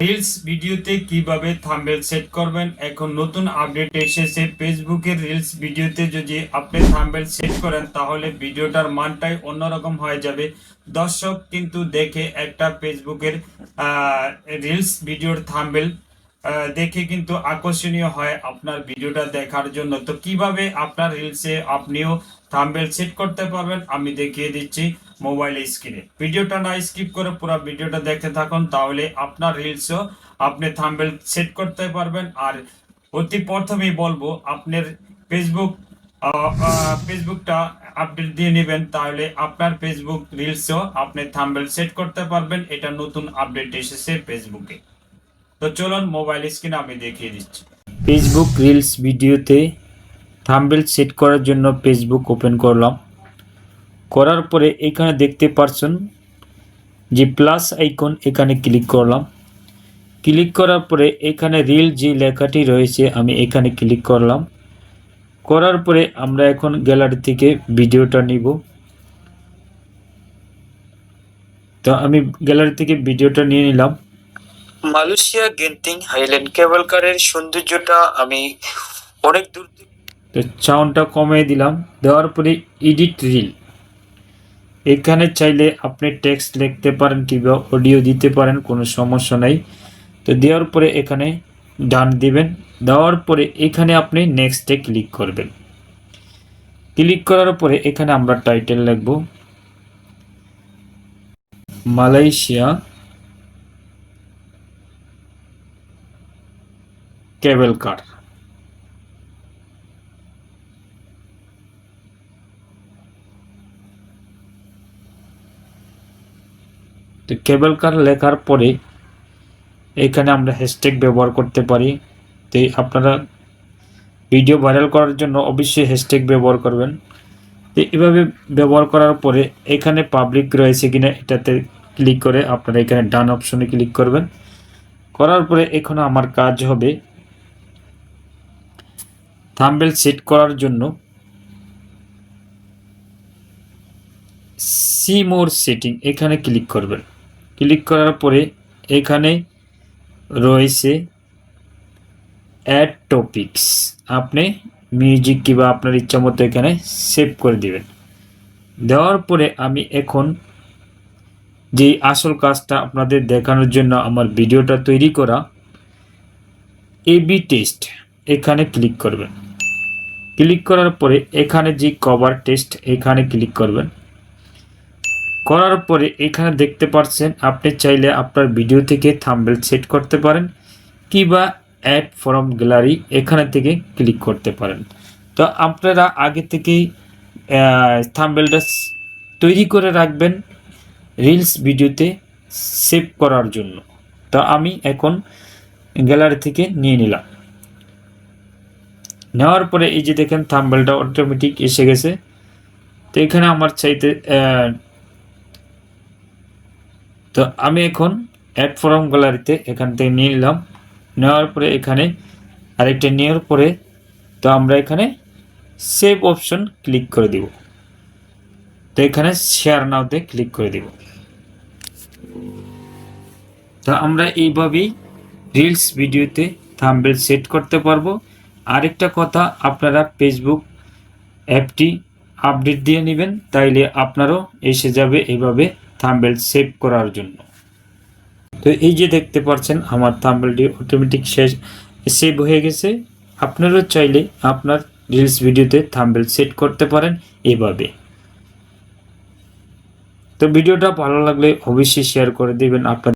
Reels ভিডিওতে কীভাবে thumbnail set করবেন? এখন নতুন আপডেট এসেছে। ফেসবুকের রিলস ভিডিওতে যদি আপনি থাম্বনেল সেট করেন, তাহলে ভিডিওটার মানটাই অন্যরকম হয়ে যাবে। দর্শক কিন্তু দেখে একটা ফেসবুকের রিলস ভিডিওর থাম্বনেল দেখে কিন্তু আকর্ষণীয় হয় আপনার ভিডিওটা দেখার জন্য। তো কীভাবে আপনার রিলসে আপনিও থাম্বনেল সেট করতে পারবেন, আমি দেখিয়ে দিচ্ছি। মোবাইল স্ক্রিনে। ভিডিওটা না স্কিপ করে পুরো ভিডিওটা দেখতে থাকুন, তাহলে আপনার রিলসও আপনি থাম্বনেল সেট করতে পারবেন। আর অতি প্রথমেই বলব, আপনার ফেসবুক ফেসবুকটা আপডেট দিয়ে নেবেন, তাহলে আপনার ফেসবুক রিলসও আপনি থাম্বনেল সেট করতে পারবেন। এটা নতুন আপডেট এসেছে ফেসবুকে তো চলুন, মোবাইল স্ক্রিনে আমি দেখিয়ে দিচ্ছি। ফেসবুক রিলস ভিডিওতে থাম্বনেল সেট করার জন্য ফেসবুক ওপেন করলাম। করার পরে এখানে দেখতে পারছেন যে প্লাস আইকন এখানে ক্লিক করলাম। ক্লিক করার পরে এখানে রিল যে লেখাটি রয়েছে আমি এখানে ক্লিক করলাম। করার পরে আমরা এখন গ্যালারি থেকে ভিডিওটা নিব। তো আমি গ্যালারি থেকে ভিডিওটা নিয়ে নিলাম। মালয়েশিয়া গেন্টিং হাইল্যান্ড কেবল কারের সৌন্দর্যটা আমি অনেক দূর তো সাউন্ডটা কমিয়ে দিলাম। দেওয়ার পরে এডিট রিল এখানে চাইলে আপনি টেক্সট লিখতে পারেন কিংবা অডিও দিতে পারেন, কোনো সমস্যা নাই। তো দেওয়ার পরে এখানে ডান দিবেন। দেওয়ার পরে এখানে আপনি নেক্সটে ক্লিক করবেন। ক্লিক করার পরে এখানে আমরা টাইটেল লিখব। মালয়েশিয়া কেবল কার তো কেবল কার লেখার পরে এখানে আমরা হ্যাশট্যাগ ব্যবহার করতে পারি। তো আপনারা ভিডিও ভাইরাল করার জন্য অবশ্যই হ্যাশট্যাগ ব্যবহার করবেন। তো এভাবে ব্যবহার করার পরে এখানে পাবলিক রয়েছে কিনা এটাতে ক্লিক করে আপনারা এখানে ডান অপশনে ক্লিক করবেন। করার পরে এখন আমার কাজ হবে থাম্বেল সেট করার জন্য সি মোর সেটিং এখানে ক্লিক করবেন। ক্লিক করার পরে এখানে রয়েছে অ্যাড টপিকস আপনি মিউজিক কিংবা আপনার ইচ্ছা মতো এখানে সেভ করে দিবেন। দেওয়ার পরে আমি এখন যে আসল কাজটা আপনাদের দেখানোর জন্য আমার ভিডিওটা তৈরি করা এবি টেস্ট এখানে ক্লিক করবেন। ক্লিক করার পরে এখানে যে কভার টেস্ট এখানে ক্লিক করবেন। করার পরে এখানে দেখতে পাচ্ছেন, আপনি চাইলে আপনার ভিডিও থেকে থাম্বেল সেট করতে পারেন কিংবা অ্যাড ফরম গ্যালারি এখানে থেকে ক্লিক করতে পারেন। তো আপনারা আগে থেকেই থাম্বেলটা তৈরি করে রাখবেন রিলস ভিডিওতে সেভ করার জন্য। তো আমি এখন গ্যালারি থেকে নিয়ে নিলাম। নেওয়ার পরে এই যে দেখেন থাম্বেলটা অটোমেটিক এসে গেছে। তো এখানে আমার চাইতে তো আমি এখন অ্যাড ফরম গ্যালারিতে এখান থেকে নিয়ে নিলাম। নেওয়ার পরে এখানে আরেকটা নেওয়ার পরে তো আমরা এখানে সেভ অপশন ক্লিক করে দিব। তো এখানে শেয়ার নাওতে ক্লিক করে দিব। তো আমরা এইভাবেই রিলস ভিডিওতে থাম্বেল সেট করতে পারব। আরেকটা কথা, আপনারা ফেসবুক অ্যাপটি আপডেট দিয়ে নেবেন, তাইলে আপনারও এসে যাবে এইভাবে থাম্বেল সেভ করার জন্য। তো এই যে দেখতে পাচ্ছেন, আমার থাম্বেলটি অটোমেটিক শেষ, সেভ হয়ে গেছে। আপনারও চাইলে আপনার রিলস ভিডিওতে থাম্বেল সেট করতে পারেন এভাবে। তো ভিডিওটা ভালো লাগলে অবশ্যই শেয়ার করে দেবেন। আপনার